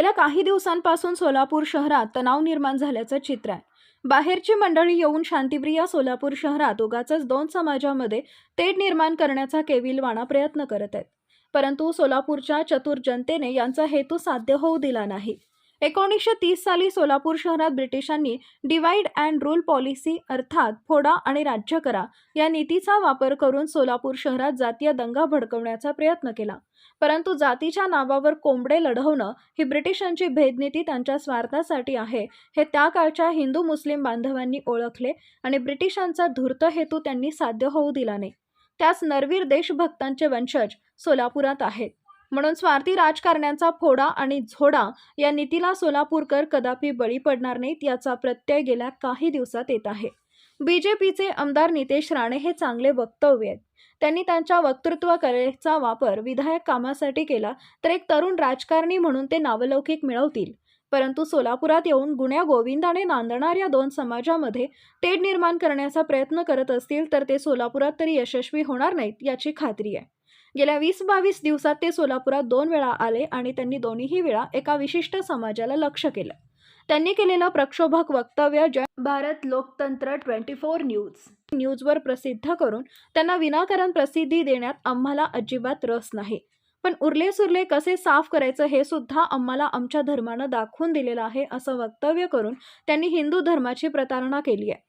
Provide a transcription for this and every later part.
गेल्या काही दिवसांपासून सोलापूर शहरात तणाव निर्माण झाल्याचं चित्र आहे. बाहेरची मंडळी येऊन शांतिप्रिया सोलापूर शहरात उगाचच दोन समाजामध्ये तेढ निर्माण करण्याचा केविलवाणा प्रयत्न करत आहेत. परंतु सोलापूरच्या चतुर जनतेने यांचा हेतू साध्य होऊ दिला नाही. एकोणीसशे तीस साली सोलापूर शहरात ब्रिटिशांनी डिवाइड अँड रूल पॉलिसी अर्थात फोडा आणि राज्य करा या नीतीचा वापर करून सोलापूर शहरात जातीय दंगा भडकवण्याचा प्रयत्न केला. परंतु जातीच्या नावावर कोंबडे लढवणं ही ब्रिटिशांची भेदनीती त्यांच्या स्वार्थासाठी आहे हे त्या काळच्या हिंदू मुस्लिम बांधवांनी ओळखले आणि ब्रिटिशांचा धूर्त हेतू त्यांनी साध्य होऊ दिला नाही. त्याच नरवीर देशभक्तांचे वंशज सोलापुरात आहेत. म्हणून स्वार्थी राजकारण्यांचा फोडा आणि झोडा या नीतीला सोलापूरकर कदापि बळी पडणार नाहीत याचा प्रत्यय गेल्या काही दिवसात येत आहे. बीजेपीचे आमदार नितेश राणे हे चांगले वक्तव्य आहेत. त्यांनी त्यांच्या वक्तृत्व कलेचा वापर विधायक कामासाठी केला तर एक तरुण राजकारणी म्हणून ते नावलौकिक मिळवतील. परंतु सोलापुरात येऊन गुण्या गोविंदाने नांदणाऱ्या दोन समाजामध्ये तेढ निर्माण करण्याचा प्रयत्न करत असतील तर ते सोलापुरात तरी यशस्वी होणार नाहीत याची खात्री आहे. गेल्या वीस बावीस दिवसात ते सोलापुरात दोन वेळा आले आणि त्यांनी दोन्हीही वेळा एका विशिष्ट समाजाला लक्ष केलं. त्यांनी केलेलं प्रक्षोभक वक्तव्य जय भारत लोकतंत्र ट्वेंटी फोर न्यूज. न्यूजवर प्रसिद्ध करून त्यांना विनाकारण प्रसिद्धी देण्यात आम्हाला अजिबात रस नाही. पण उरले सुरले कसे साफ करायचं हे सुद्धा आम्हाला आमच्या धर्मानं दाखवून दिलेलं आहे असं वक्तव्य करून त्यांनी हिंदू धर्माची प्रतारणा केली आहे.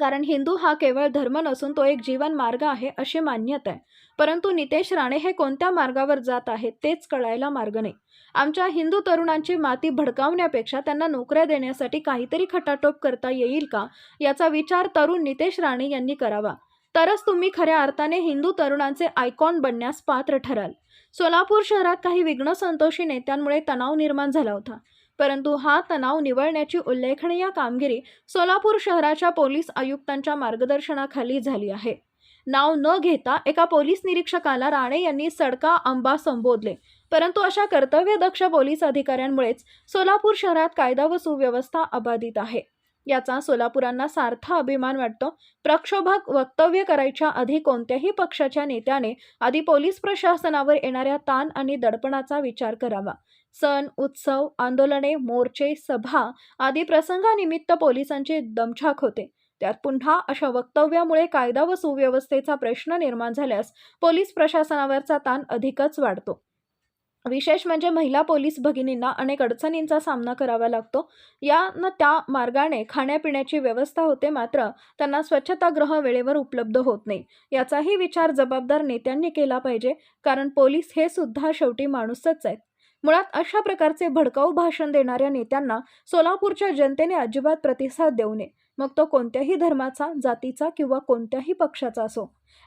कारण हिंदू हा केवळ धर्म नसून तो एक जीवन मार्ग आहे अशी मान्यता आहे. परंतु नितेश राणे हे कोणत्या मार्गावर जात आहेत तेच कळायला मार्ग नाही. आमच्या हिंदू तरुणांची माती भडकावण्यापेक्षा त्यांना नोकऱ्या देण्यासाठी काहीतरी खटाटोप करता येईल का याचा विचार तरुण नितेश राणे यांनी करावा. तरच तुम्ही खऱ्या अर्थाने हिंदू तरुणांचे आयकॉन बनण्यास पात्र ठराल. सोलापूर शहरात काही विघ्न संतोषी नेत्यांमुळे तणाव निर्माण झाला होता. परंतु हा तणाव निवळण्याची उल्लेखनीय कामगिरी सोलापूर शहराच्या पोलीस आयुक्तांच्या मार्गदर्शनाखाली झाली आहे. नाव न घेता एका पोलीस निरीक्षकाला राणे यांनी सडका आंबा संबोधले. परंतु अशा कर्तव्यदक्ष पोलीस अधिकाऱ्यांमुळेच सोलापूर शहरात कायदा व सुव्यवस्था अबाधित आहे. याचा सोलापुरांना सार्थ अभिमान वाटतो. प्रक्षोभक वक्तव्य करायच्या आधी कोणत्याही पक्षाच्या नेत्याने आधी पोलीस प्रशासनावर येणाऱ्या ताण आणि दडपणाचा विचार करावा. सण उत्सव आंदोलने मोर्चे सभा आदी प्रसंगानिमित्त पोलिसांची दमछाक होते. त्यात पुन्हा अशा वक्तव्यामुळे कायदा व सुव्यवस्थेचा प्रश्न निर्माण झाल्यास पोलीस प्रशासनावरचा ताण अधिकच वाढतो. विशेष म्हणजे महिला पोलीस भगिनींना अनेक अडचणींचा सामना करावा लागतो. या न त्या मार्गाने खाण्यापिण्याची व्यवस्था होते मात्र त्यांना स्वच्छतागृह वेळेवर उपलब्ध होत नाही. याचाही विचार जबाबदार नेत्यांनी केला पाहिजे कारण पोलीस हे सुद्धा शेवटी माणूसच आहेत. मुळात अशा प्रकारचे भडकाऊ भाषण देणाऱ्या नेत्यांना सोलापूरच्या जनतेने अजिबात प्रतिसाद देऊ नये. मग तो कोणत्याही धर्माचा जातीचा किंवा कोणत्याही पक्षाचा असो.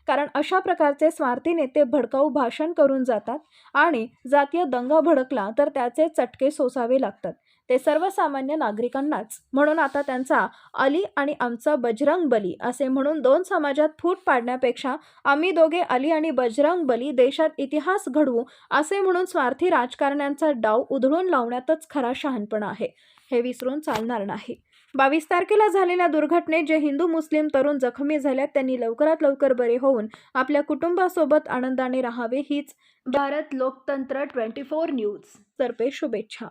कारण अशा प्रकारचे स्वार्थी नेते भडकाऊ भाषण करून जातात आणि जातीय दंगा भडकला तर त्याचे चटके सोसावे लागतात. ते सर्वसामान्य नागरिकांनाच. म्हणून आता त्यांचा अली आणि आमचा बजरंग बली असे म्हणून दोन समाजात फूट पाडण्यापेक्षा आम्ही दोघे अली आणि बजरंग बली देशात इतिहास घडवू असे म्हणून स्वार्थी राजकारण्यांचा डाव उधळून लावण्यातच खरा शहाणपणा आहे. हे विसरून चालणार नाही. बावीस तारखेला झालेल्या दुर्घटनेत जे हिंदू मुस्लिम तरुण जखमी झाल्यात त्यांनी लवकरात लवकर बरे होऊन आपल्या कुटुंबासोबत आनंदाने राहावे हीच भारत लोकतंत्र ट्वेंटी फोर न्यूज. तर्फे शुभेच्छा.